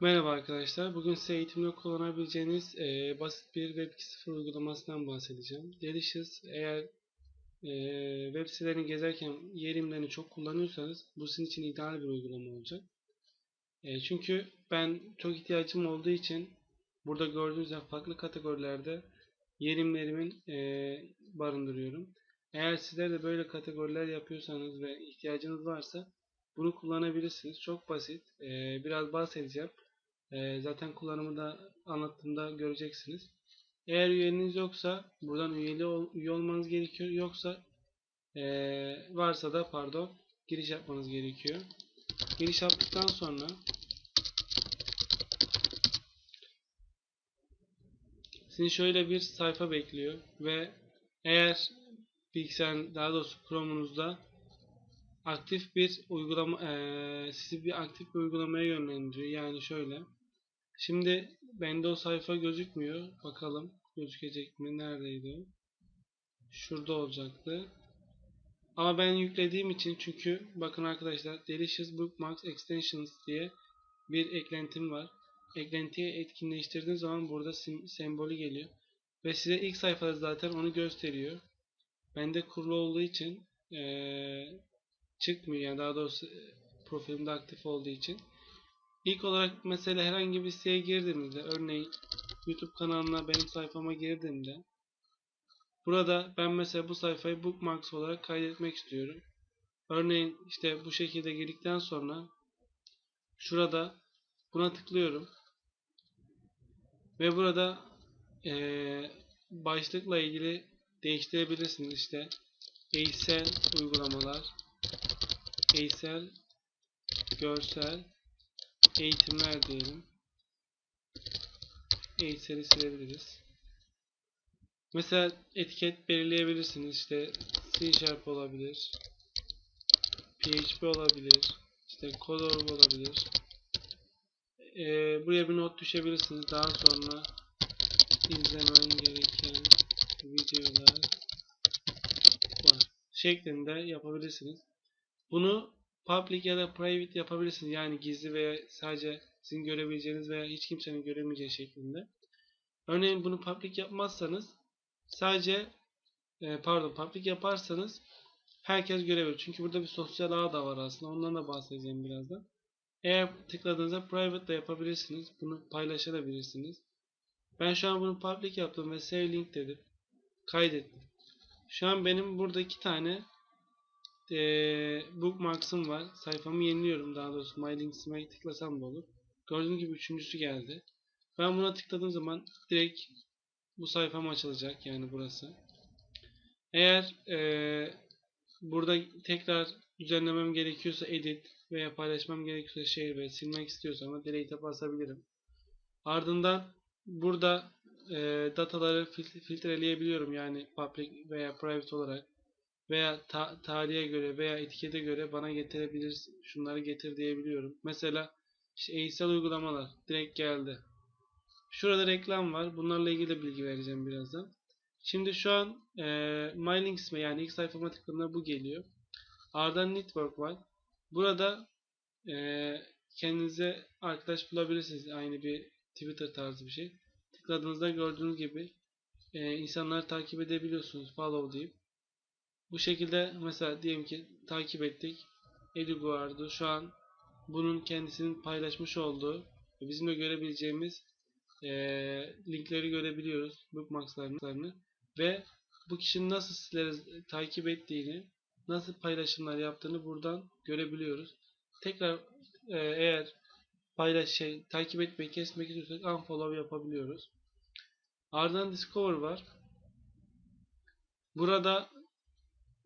Merhaba arkadaşlar. Bugün size eğitimde kullanabileceğiniz e, basit bir Web 2.0 uygulamasından bahsedeceğim. Delicious eğer e, web sitelerini gezerken yerimlerini çok kullanıyorsanız bu sizin için ideal bir uygulama olacak. E, çünkü ben çok ihtiyacım olduğu için burada gördüğünüz gibi farklı kategorilerde yerimlerimin e, barındırıyorum. Eğer sizler de böyle kategoriler yapıyorsanız ve ihtiyacınız varsa bunu kullanabilirsiniz. Çok basit. E, biraz bahsedeceğim. Ee, zaten kullanımı da anlattığımda göreceksiniz. Eğer üyeliğiniz yoksa buradan üyeli ol, üye olmanız gerekiyor. Yoksa ee, varsa da pardon giriş yapmanız gerekiyor. Giriş yaptıktan sonra sizi şöyle bir sayfa bekliyor ve eğer bilgisayar daha doğrusu Chrome'unuzda aktif bir uygulama eee sizi bir aktif bir uygulamaya yönlendiriyor. Yani şöyle Şimdi bende o sayfa gözükmüyor. Bakalım gözükecek mi? Neredeydi? Şurada olacaktı. Ama ben yüklediğim için çünkü bakın arkadaşlar Delicious Bookmarks Extensions diye bir eklentim var. Eklentiyi etkinleştirdiğiniz zaman burada sembolü geliyor. Ve size ilk sayfada zaten onu gösteriyor. Bende kurulu olduğu için ee, çıkmıyor. Yani daha doğrusu profilimde aktif olduğu için. İlk olarak mesela herhangi bir siteye girdiğimizde örneğin YouTube kanalına benim sayfama girdiğimde burada ben mesela bu sayfayı bookmarks olarak kaydetmek istiyorum. Örneğin işte bu şekilde girdikten sonra şurada buna tıklıyorum. Ve burada ee, başlıkla ilgili değiştirebilirsiniz işte eğitsel uygulamalar eğitsel görsel eğitimler diyelim. Eğitseli silebiliriz. Mesela etiket belirleyebilirsiniz. İşte C Sharp olabilir. PHP olabilir. İşte Color olabilir. Ee, buraya bir not düşebilirsiniz. Daha sonra izlemen gereken videolar var. Şeklinde yapabilirsiniz. Bunu public ya da private yapabilirsiniz. Yani gizli veya sadece sizin görebileceğiniz veya hiç kimsenin göremeyeceği şeklinde. Örneğin bunu public yapmazsanız sadece e, pardon public yaparsanız herkes görebilir. Çünkü burada bir sosyal ağ da var aslında. Ondan da bahsedeceğim birazdan. Eğer tıkladığınızda private da yapabilirsiniz. Bunu paylaşabilirsiniz. Ben şu an bunu public yaptım ve save link dedim. Kaydettim. Şu an benim burada iki tane e, bookmarks'ım var. Sayfamı yeniliyorum daha doğrusu. My Links'ime tıklasam da olur. Gördüğünüz gibi üçüncüsü geldi. Ben buna tıkladığım zaman direkt bu sayfam açılacak. Yani burası. Eğer e, burada tekrar düzenlemem gerekiyorsa edit veya paylaşmam gerekiyorsa share ve silmek istiyorsam delete'e basabilirim. Ardından burada e, dataları filtreleyebiliyorum. Yani public veya private olarak veya ta tarihe göre veya etikete göre bana getirebilir şunları getir diyebiliyorum. Mesela işte eğitsel uygulamalar direkt geldi. Şurada reklam var. Bunlarla ilgili de bilgi vereceğim birazdan. Şimdi şu an e, My Links yani ilk sayfama tıkladığımda bu geliyor. Ardından Network var. Burada e, kendinize arkadaş bulabilirsiniz. Aynı bir Twitter tarzı bir şey. Tıkladığınızda gördüğünüz gibi e, insanları takip edebiliyorsunuz. Follow deyip. Bu şekilde mesela diyelim ki takip ettik. Eduardo şu an bunun kendisinin paylaşmış olduğu bizim de görebileceğimiz e, linkleri görebiliyoruz. Bookmarkslarını ve bu kişinin nasıl sizleri takip ettiğini nasıl paylaşımlar yaptığını buradan görebiliyoruz. Tekrar e, eğer paylaş şey takip etmeyi kesmek istiyorsak unfollow yapabiliyoruz. Ardından discover var. Burada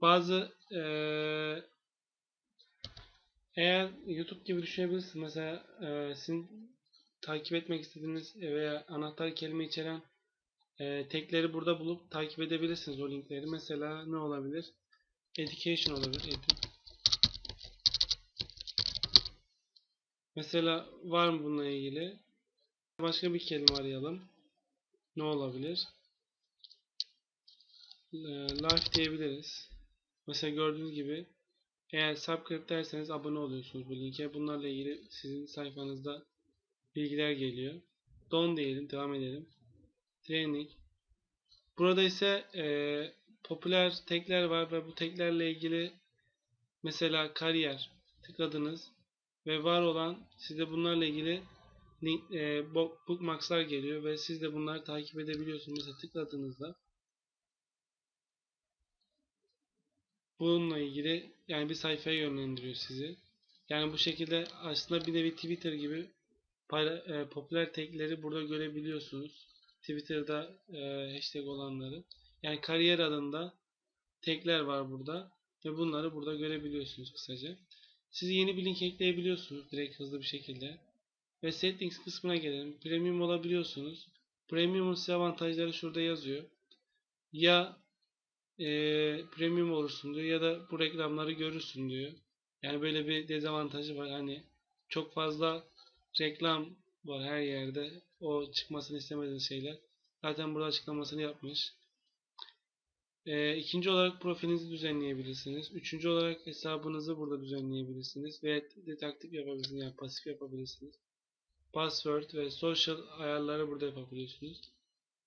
bazı e, eğer YouTube gibi düşünebilirsiniz. Mesela e, sizin takip etmek istediğiniz veya anahtar kelime içeren e, tekleri burada bulup takip edebilirsiniz o linkleri. Mesela ne olabilir? Education olabilir. Edu. Mesela var mı bununla ilgili? Başka bir kelime arayalım. Ne olabilir? Life diyebiliriz. Mesela gördüğünüz gibi eğer subscribe derseniz abone oluyorsunuz bu linke. Bunlarla ilgili sizin sayfanızda bilgiler geliyor. Don diyelim. Devam edelim. Training. Burada ise eee, popüler tagler var ve bu taglerle ilgili mesela kariyer tıkladınız ve var olan size bunlarla ilgili link, bo- bookmarkslar geliyor ve siz de bunları takip edebiliyorsunuz. Mesela tıkladığınızda bununla ilgili yani bir sayfaya yönlendiriyor sizi. Yani bu şekilde aslında bir nevi Twitter gibi payla- e, popüler tagleri burada görebiliyorsunuz. Twitter'da e, hashtag olanları. Yani kariyer adında tagler var burada ve bunları burada görebiliyorsunuz kısaca. Siz yeni bir link ekleyebiliyorsunuz direkt hızlı bir şekilde. Ve settings kısmına gelelim. Premium olabiliyorsunuz. Premium'un size avantajları şurada yazıyor. Ya e, premium olursun diyor ya da bu reklamları görürsün diyor. Yani böyle bir dezavantajı var. Hani çok fazla reklam var her yerde. O çıkmasını istemediğiniz şeyler. Zaten burada açıklamasını yapmış. Ee, ikinci olarak profilinizi düzenleyebilirsiniz. Üçüncü olarak hesabınızı burada düzenleyebilirsiniz. Ve detaktif yapabilirsiniz. Yani pasif yapabilirsiniz. Password ve social ayarları burada yapabiliyorsunuz.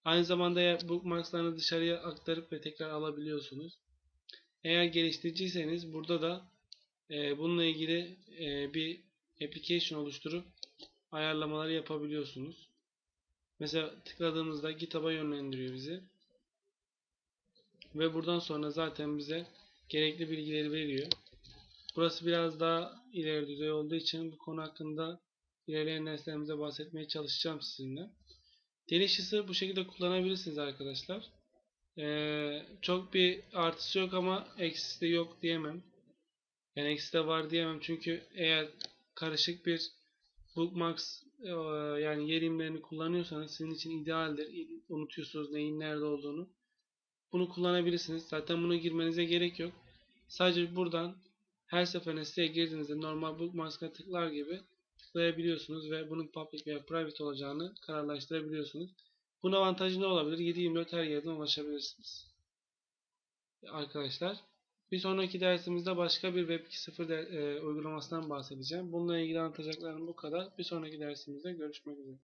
Aynı zamanda bookmarkslarını dışarıya aktarıp ve tekrar alabiliyorsunuz. Eğer geliştiriciyseniz burada da e, bununla ilgili e, bir application oluşturup ayarlamaları yapabiliyorsunuz. Mesela tıkladığımızda GitHub'a yönlendiriyor bizi. Ve buradan sonra zaten bize gerekli bilgileri veriyor. Burası biraz daha ileri düzey olduğu için bu konu hakkında ilerleyen derslerimizde bahsetmeye çalışacağım sizinle. Delicious bu şekilde kullanabilirsiniz arkadaşlar. Ee, çok bir artısı yok ama eksisi de yok diyemem. Yani eksi de var diyemem çünkü eğer karışık bir bookmarks e, yani yer imlerini kullanıyorsanız sizin için idealdir. Unutuyorsunuz neyin nerede olduğunu. Bunu kullanabilirsiniz. Zaten buna girmenize gerek yok. Sadece buradan her seferinde siteye girdiğinizde normal bookmarks'a tıklar gibi tıklayabiliyorsunuz ve bunun public veya private olacağını kararlaştırabiliyorsunuz. Bunun avantajı ne olabilir? 7/24 her yerden ulaşabilirsiniz. Arkadaşlar bir sonraki dersimizde başka bir Web 2.0 de- e, uygulamasından bahsedeceğim. Bununla ilgili anlatacaklarım bu kadar. Bir sonraki dersimizde görüşmek üzere.